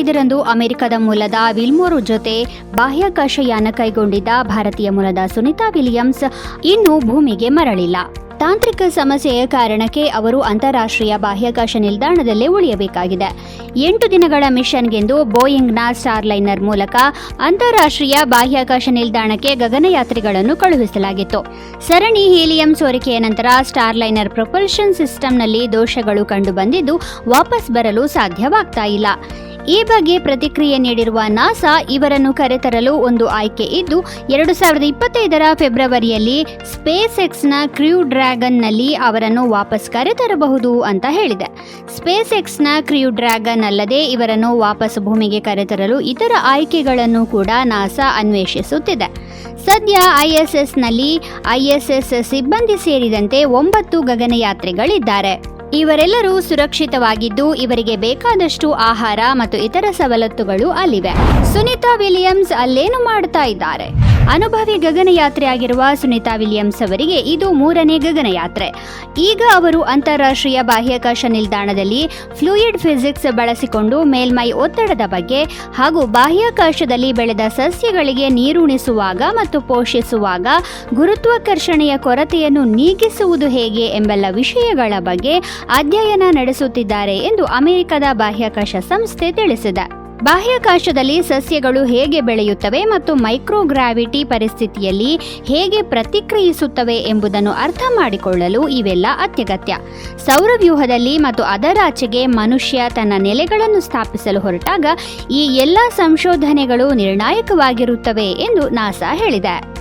ಐದರಂದು ಅಮೆರಿಕದ ಮೂಲದ ವಿಲ್ಮೋರು ಜೊತೆ ಬಾಹ್ಯಾಕಾಶಯಾನ ಕೈಗೊಂಡಿದ್ದ ಭಾರತೀಯ ಮೂಲದ ಸುನಿತಾ ವಿಲಿಯಮ್ಸ್ ಇನ್ನೂ ಭೂಮಿಗೆ ಮರಳಿಲ್ಲ. ತಾಂತ್ರಿಕ ಸಮಸ್ಯೆಯ ಕಾರಣಕ್ಕೆ ಅವರು ಅಂತಾರಾಷ್ಟ್ರೀಯ ಬಾಹ್ಯಾಕಾಶ ನಿಲ್ದಾಣದಲ್ಲೇ ಉಳಿಯಬೇಕಾಗಿದೆ. ಎಂಟು ದಿನಗಳ ಮಿಷನ್ಗೆಂದು ಬೋಯಿಂಗ್ನ ಸ್ಟಾರ್ಲೈನರ್ ಮೂಲಕ ಅಂತಾರಾಷ್ಟ್ರೀಯ ಬಾಹ್ಯಾಕಾಶ ನಿಲ್ದಾಣಕ್ಕೆ ಗಗನಯಾತ್ರಿಗಳನ್ನು ಕಳುಹಿಸಲಾಗಿತ್ತು. ಸರಣಿ ಹೀಲಿಯಂ ಸೋರಿಕೆಯ ನಂತರ ಸ್ಟಾರ್ಲೈನರ್ ಪ್ರೊಪಲ್ಷನ್ ಸಿಸ್ಟಂನಲ್ಲಿ ದೋಷಗಳು ಕಂಡುಬಂದಿದ್ದು ವಾಪಸ್ ಬರಲು ಸಾಧ್ಯವಾಗ್ತಾ ಇಲ್ಲ. ಈ ಬಗ್ಗೆ ಪ್ರತಿಕ್ರಿಯೆ ನೀಡಿರುವ ನಾಸಾ ಇವರನ್ನು ಕರೆತರಲು ಒಂದು ಆಯ್ಕೆ ಇದ್ದು, ಎರಡು ಸಾವಿರದ ಇಪ್ಪತ್ತೈದರ ಫೆಬ್ರವರಿಯಲ್ಲಿ ಸ್ಪೇಸ್ ಎಕ್ಸ್ನ ಕ್ರ್ಯೂ ಡ್ರ್ಯಾಗನ್ನಲ್ಲಿ ಅವರನ್ನು ವಾಪಸ್ ಕರೆತರಬಹುದು ಅಂತ ಹೇಳಿದೆ. ಸ್ಪೇಸ್ ಎಕ್ಸ್ನ ಕ್ರ್ಯೂ ಡ್ರ್ಯಾಗನ್ ಅಲ್ಲದೆ ಇವರನ್ನು ವಾಪಸ್ ಭೂಮಿಗೆ ಕರೆತರಲು ಇತರ ಆಯ್ಕೆಗಳನ್ನು ಕೂಡ ನಾಸಾ ಅನ್ವೇಷಿಸುತ್ತಿದೆ. ಸದ್ಯ ಐಎಸ್ಎಸ್ನಲ್ಲಿ ಐಎಸ್ಎಸ್ ಸಿಬ್ಬಂದಿ ಸೇರಿದಂತೆ ಒಂಬತ್ತು ಗಗನಯಾತ್ರಿಗಳಿದ್ದಾರೆ. ಇವರೆಲ್ಲರೂ ಸುರಕ್ಷಿತವಾಗಿದ್ದು ಇವರಿಗೆ ಬೇಕಾದಷ್ಟು ಆಹಾರ ಮತ್ತು ಇತರ ಸವಲತ್ತುಗಳು ಅಲ್ಲಿವೆ. ಸುನೀತಾ ವಿಲಿಯಮ್ಸ್ ಅಲ್ಲೇನು ಮಾಡ್ತಾ ಇದ್ದಾರೆ? ಅನುಭವಿ ಗಗನಯಾತ್ರೆಯಾಗಿರುವ ಸುನೀತಾ ವಿಲಿಯಮ್ಸ್ ಅವರಿಗೆ ಇದು ಮೂರನೇ ಗಗನಯಾತ್ರೆ. ಈಗ ಅವರು ಅಂತಾರಾಷ್ಟ್ರೀಯ ಬಾಹ್ಯಾಕಾಶ ನಿಲ್ದಾಣದಲ್ಲಿ ಫ್ಲೂಯಿಡ್ ಫಿಸಿಕ್ಸ್ ಬಳಸಿಕೊಂಡು ಮೇಲ್ಮೈ ಒತ್ತಡದ ಬಗ್ಗೆ ಹಾಗೂ ಬಾಹ್ಯಾಕಾಶದಲ್ಲಿ ಬೆಳೆದ ಸಸ್ಯಗಳಿಗೆ ನೀರುಣಿಸುವಾಗ ಮತ್ತು ಪೋಷಿಸುವಾಗ ಗುರುತ್ವಾಕರ್ಷಣೆಯ ಕೊರತೆಯನ್ನು ನೀಗಿಸುವುದು ಹೇಗೆ ಎಂಬೆಲ್ಲ ವಿಷಯಗಳ ಬಗ್ಗೆ ಅಧ್ಯಯನ ನಡೆಸುತ್ತಿದ್ದಾರೆ ಎಂದು ಅಮೆರಿಕದ ಬಾಹ್ಯಾಕಾಶ ಸಂಸ್ಥೆ ತಿಳಿಸಿದೆ. ಬಾಹ್ಯಾಕಾಶದಲ್ಲಿ ಸಸ್ಯಗಳು ಹೇಗೆ ಬೆಳೆಯುತ್ತವೆ ಮತ್ತು ಮೈಕ್ರೋಗ್ರಾವಿಟಿ ಪರಿಸ್ಥಿತಿಯಲ್ಲಿ ಹೇಗೆ ಪ್ರತಿಕ್ರಿಯಿಸುತ್ತವೆ ಎಂಬುದನ್ನು ಅರ್ಥ ಮಾಡಿಕೊಳ್ಳಲು ಇವೆಲ್ಲ ಅತ್ಯಗತ್ಯ. ಸೌರವ್ಯೂಹದಲ್ಲಿ ಮತ್ತು ಅದರಾಚೆಗೆ ಮನುಷ್ಯ ತನ್ನ ನೆಲೆಗಳನ್ನು ಸ್ಥಾಪಿಸಲು ಹೊರಟಾಗ ಈ ಎಲ್ಲ ಸಂಶೋಧನೆಗಳು ನಿರ್ಣಾಯಕವಾಗಿರುತ್ತವೆ ಎಂದು ನಾಸಾ ಹೇಳಿದೆ.